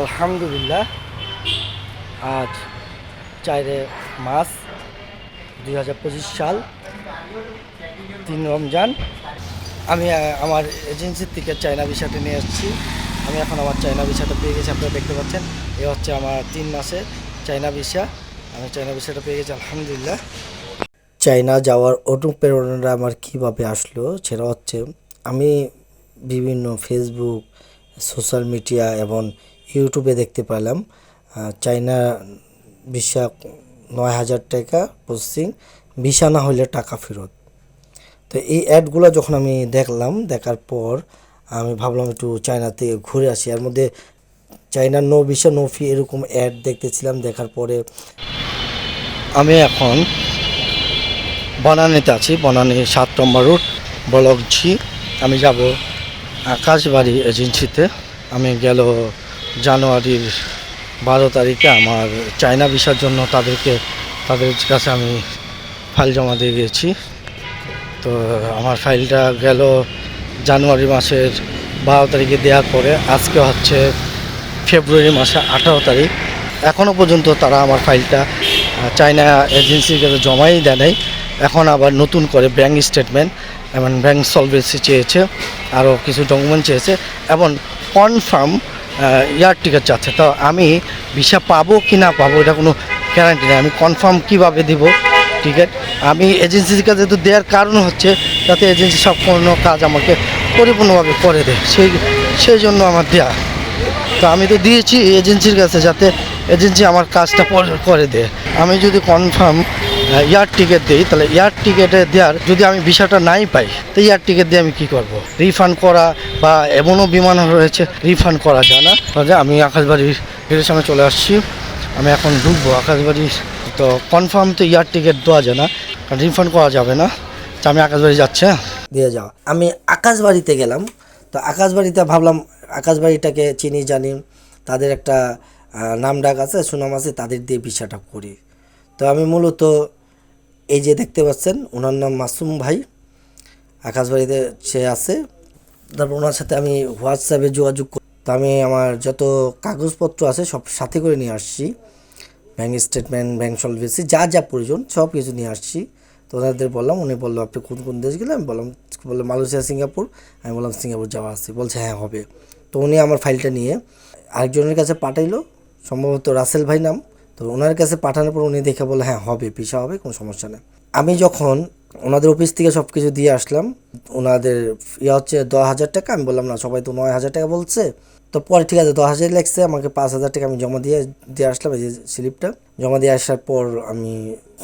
আলহামদুলিল্লাহ। আজ চাইরে মাস দুই হাজার পঁচিশ সাল, তিন রমজান। আমি আমার এজেন্সির থেকে চায়না ভিসাটা নিয়ে এসেছি আমি এখন আমার চায়না ভিসাটা পেয়ে গেছি, আপনারা দেখতে পাচ্ছেন। এ হচ্ছে আমার তিন মাসে চায়না ভিসা। আমি চায়না ভিসাটা পেয়ে গেছি, আলহামদুলিল্লাহ। চায়না যাওয়ার অনুপ্রেরণাটা আমার কীভাবে আসলো সেটা হচ্ছে আমি বিভিন্ন ফেসবুক সোশ্যাল মিডিয়া এবং ইউটিউবে দেখতে পেলাম চায়না ভিসা নয় হাজার টাকা প্রসেসিং ভিসা না হলে টাকা ফেরত। তো এই অ্যাডগুলো যখন আমি দেখলাম, দেখার পর আমি ভাবলাম একটু চায়নাতে ঘুরে আসি। এর মধ্যে চায়নার নো ভিসা নো ফি এরকম অ্যাড দেখতেছিলাম, দেখার পরে আমি এখন বনানীতে আছি। বনানী সাত নম্বর রুট ব্লক জি আমি যাব আকাশবাড়ি এজেন্সিতে আমি গেল জানুয়ারির বারো তারিখে আমার চায়না ভিসার জন্য তাদেরকে, তাদের কাছে আমি ফাইল জমা দিয়ে গেছি। তো আমার ফাইলটা গেল জানুয়ারি মাসের বারো তারিখে দেওয়ার পরে, আজকে হচ্ছে ফেব্রুয়ারি মাসে আঠারো তারিখ। এখনও পর্যন্ত তারা আমার ফাইলটা চায়না এজেন্সির কাছে জমাই দেয় এখন আবার নতুন করে ব্যাঙ্ক স্টেটমেন্ট এবং ব্যাঙ্ক সলভেন্সি চেয়েছে, আরও কিছু ডকুমেন্ট চেয়েছে এবং কনফার্ম এয়ার টিকিট চাচ্ছে। তো আমি ভিসা পাবো কি না পাবো এটা কোনো গ্যারান্টি নেই। আমি কনফার্ম কীভাবে দিব টিকিট আমি এজেন্সির কাছে তো দেওয়ার কারণ হচ্ছে যাতে এজেন্সি সব কোনো কাজ আমাকে পরিপূর্ণভাবে করে দেয়। সেই সেই জন্য আমার দেয়া। তো আমি তো দিয়েছি এজেন্সির কাছে যাতে এজেন্সি আমার কাজটা করে দেয়। আমি যদি কনফার্ম এয়ার টিকিট দিই, তাহলে এয়ার টিকিটে দেওয়ার যদি আমি ভিসাটা নাই পাই, তো এয়ার টিকিট দিয়ে আমি কি করব? রিফান্ড করা বা এমনও বিমান রয়েছে রিফান্ড করা যায় না। যে আমি আকাশবাড়ির গেটের সামনে চলে আসছি, আমি এখন ঢুকবো আকাশবাড়ি, তো কনফার্ম তো এয়ার টিকিট দেওয়া যায় না, কারণ রিফান্ড করা যাবে না। তো আমি আকাশবাড়ি যাচ্ছে দিয়ে যাওয়া আমি আকাশবাড়িতে গেলাম, তো আকাশবাড়িতে ভাবলাম, আকাশবাড়িটাকে চিনি, জানি, তাদের একটা নাম ডাক আছে, সুনাম আছে, তাদের দিয়ে ভিসাটা করি। তো আমি মূলত এই যে দেখতে পাচ্ছেন, ওনার নাম মাসুম ভাই। আকাশবাড়িতে সে আছে। তারপর ওনার সাথে আমি হোয়াটসঅ্যাপে যোগাযোগ করি তো আমি আমার যত কাগজপত্র আছে সব সাথে করে নিয়ে আসছি। ব্যাঙ্ক স্টেটমেন্ট ব্যাঙ্ক সলভেন্সি যা যা প্রয়োজন সব কিছু নিয়ে আসছি। তো ওনাদের বললাম, উনি বলল, আপনি কোন কোন দেশ গেলে আমি বললাম বলল মালয়েশিয়া, সিঙ্গাপুর। আমি বললাম, সিঙ্গাপুর যাওয়া আছে। বলছে হ্যাঁ হবে। তো উনি আমার ফাইলটা নিয়ে আরেকজনের কাছে পাঠাইলো। সম্ভবত রাসেল ভাই নাম। তো ওনার কাছে পাঠানোর পর উনি দেখে বলে হ্যাঁ হবে, পিসা হবে, কোনো সমস্যা নেই। আমি যখন ওনাদের অফিস থেকে সব কিছু দিয়ে আসলাম, ওনাদের ইয়ে হচ্ছে দশ হাজার টাকা, আমি বললাম, না, সবাই তো নয় হাজার টাকা বলছে। তো পরে, ঠিক আছে, দশ হাজার লাগছে আমাকে পাঁচ হাজার টাকা আমি জমা দিয়ে দিয়ে আসলাম, এই যে স্লিপটা। জমা দিয়ে আসার পর আমি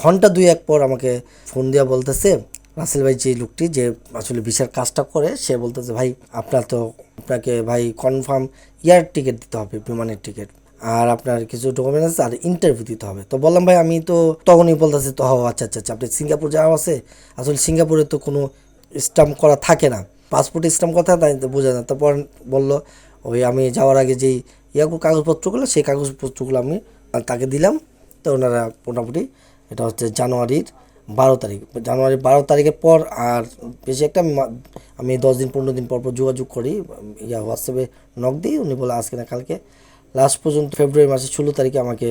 ঘণ্টা দুই এক পর আমাকে ফোন দেওয়া বলতেছে, রাসেল ভাই, যে লোকটি যে আসলে ভিসার কাজটা করে, সে বলতেছে, ভাই, আপনার তো আপনাকে, ভাই কনফার্ম এয়ার টিকিট দিতে হবে, বিমানের টিকিট আর আপনার কিছু ডকুমেন্ট আছে, আর ইন্টারভিউ দিতে হবে। তো বললাম, ভাই, আমি তো তখনই বলতেছি তো আচ্ছা আচ্ছা আচ্ছা আপনি সিঙ্গাপুর যাওয়া আছে? আসলে সিঙ্গাপুরে তো কোনো স্টাম্প করা থাকে না। পাসপোর্ট স্টাম্প কথা, তাই বোঝা না। তারপর বলল, ওই আমি যাওয়ার আগে যেই ইয়াগুলো কাগজপত্রগুলো, সেই কাগজপত্রগুলো আমি তাকে দিলাম। তো ওনারা মোটামুটি, এটা হচ্ছে জানুয়ারির বারো তারিখ। জানুয়ারির বারো তারিখের পর আর বেশি একটা আমি দশ দিন, পনেরো দিন পর পর যোগাযোগ করি। ইয়া হোয়াটসঅ্যাপে নক দিই। উনি বলে, আজকে না কালকে? লাস্ট পর্যন্ত ফেব্রুয়ারি মাসের ষোলো তারিখে আমাকে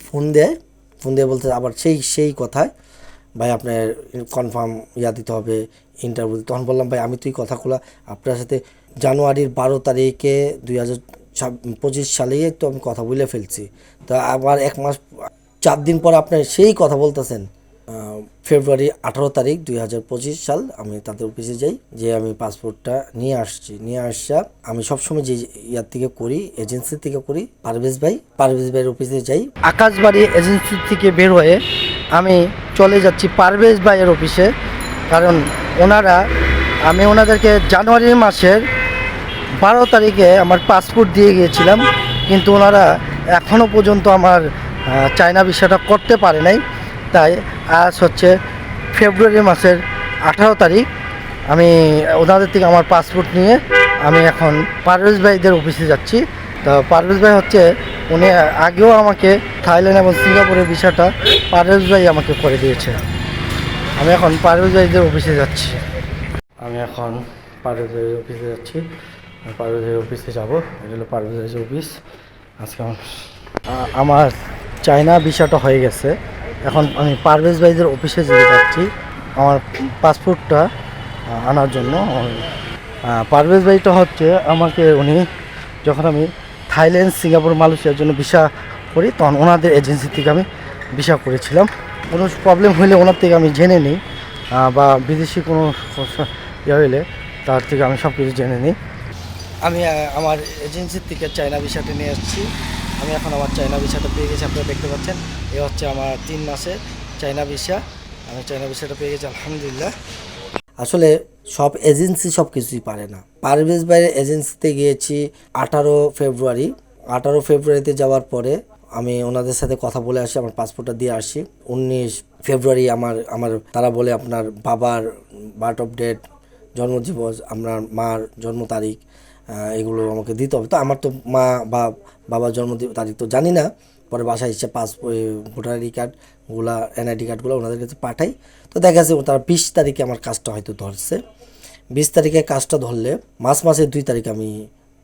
ফোন দেয়। ফোন দিয়ে বলতে আবার সেই সেই কথায়, ভাই, আপনার কনফার্ম ইয়া দিতে হবে ইন্টারভিউ তখন বললাম, ভাই, আমি তুই কথা কথাগুলো আপনার সাথে জানুয়ারির বারো তারিখে দুই হাজার পঁচিশ সালেই তো আমি কথা বলে ফেলছি। তা আবার এক মাস, চার দিন পর আপনার সেই কথা বলতেছেন। ফেব্রুয়ারি আঠারো তারিখ দুই হাজার পঁচিশ সাল আমি তাদের অফিসে যাই, যে আমি পাসপোর্টটা নিয়ে আসছি। নিয়ে আসা, আমি সবসময় যে ইয়ার থেকে করি এজেন্সি থেকে করি, পারভেজ ভাই। পারভেজ ভাইয়ের অফিসে যাই। আকাশবাড়ি এজেন্সি থেকে বের হয়ে আমি চলে যাচ্ছি পারভেজ ভাইয়ের অফিসে, কারণ ওনারা, আমি ওনাদেরকে জানুয়ারি মাসের বারো তারিখে আমার পাসপোর্ট দিয়ে গিয়েছিলাম, কিন্তু ওনারা এখনও পর্যন্ত আমার চায়না ভিসাটা করতে পারে নাই। তাই আজ হচ্ছে ফেব্রুয়ারি মাসের আঠারো তারিখ। আমি ওনাদের থেকে আমার পাসপোর্ট নিয়ে আমি এখন পারভেজ ভাইদের অফিসে যাচ্ছি। তো পারভেজ ভাই হচ্ছে, উনি আগেও আমাকে থাইল্যান্ড এবং সিঙ্গাপুরের ভিসাটা পারভেজ ভাই আমাকে করে দিয়েছে। আমি এখন পারভেজ ভাইদের অফিসে যাচ্ছি। আমি এখন পারভেজ ভাইয়ের অফিসে যাচ্ছি। পারভেজ পারভেজের অফিসে যাব। এটা হলো পারভেজের অফিস আজকে আমার চায়না ভিসাটা হয়ে গেছে। এখন আমি পারভেজ ভাইদের অফিসে যেতে যাচ্ছি। আমার পাসপোর্টটা আনার জন্য। পারভেজ ভাইটা হচ্ছে আমাকে, উনি যখন আমি থাইল্যান্ড, সিঙ্গাপুর, মালয়েশিয়ার জন্য ভিসা করি, তখন ওনাদের এজেন্সি থেকে আমি ভিসা করেছিলাম। কোনো প্রবলেম হলে ওনার থেকে আমি জেনে নিই বা বিদেশি কোনো ইয়ে হলে তার থেকে আমি সব কিছু জেনে নিই। আমি আমার এজেন্সির থেকে চায়না ভিসাটা নিয়ে এসেছি আমি এখন আমার চায়না ভিসাটা পেয়ে গেছি, আপনারা দেখতে পাচ্ছেন। এ হচ্ছে আমার তিন মাসের চায়না ভিসা। আমি চায়না ভিসাটা পেয়ে গেছি, আলহামদুলিল্লাহ। আসলে সব এজেন্সি সব কিছুই পারে না। পারভেজ ভাইয়ের এজেন্সিতে গিয়েছি আঠারো ফেব্রুয়ারি। আঠারো ফেব্রুয়ারিতে যাওয়ার পরে আমি ওনাদের সাথে কথা বলে আসি, আমার পাসপোর্টটা দিয়ে আসি। উনিশ ফেব্রুয়ারি আমার আমার, তারা বলে আপনার বাবার বার্থ অফ ডেট জন্মদিবস, আপনার মার জন্ম তারিখ। এগুলো আমাকে দিতে হবে। তো আমার তো মা বা বাবার জন্ম তারিখ তো জানি না। পরে বাসায় এসে পাস ভোটার আইডি কার্ডগুলা এনআইডি কার্ডগুলো ওনাদের কাছে পাঠাই। তো দেখা যাচ্ছে তারা বিশ তারিখে আমার কাজটা হয়তো ধরছে। বিশ তারিখে কাজটা ধরলে মাস মাসের দুই তারিখ আমি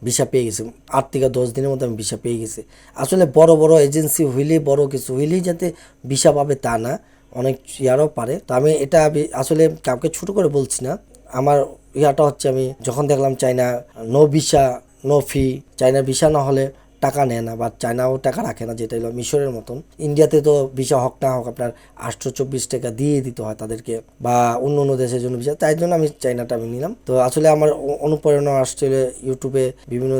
ভিসা পেয়ে গেছি। আট থেকে দশ দিনের মধ্যে আমি ভিসা পেয়ে গেছি। আসলে বড় বড় এজেন্সি হইলেই বড় কিছু হইলেই যাতে ভিসা পাবে তা না। অনেক ইয়ারও পারে। তো আমি এটা আসলে কাউকে ছোট করে বলছি না। আমার ইয়াটা হচ্ছে আমি যখন দেখলাম China, no visa, no fee, China visa না হলে টাকা নেয় না বা চায়নাও টাকা রাখে না, যেটা হলো মিশরের মতন। ইন্ডিয়াতে তো ভিসা হক না হোক, আপনার আটশো চব্বিশ টাকা দিয়ে দিতে হয় তাদেরকে বা অন্য অন্য দেশের জন্য ভিসা। তাই জন্য আমি চায়নাটা আমি নিলাম। তো আসলে আমার অনুপ্রেরণা আসছিল ইউটিউবে বিভিন্ন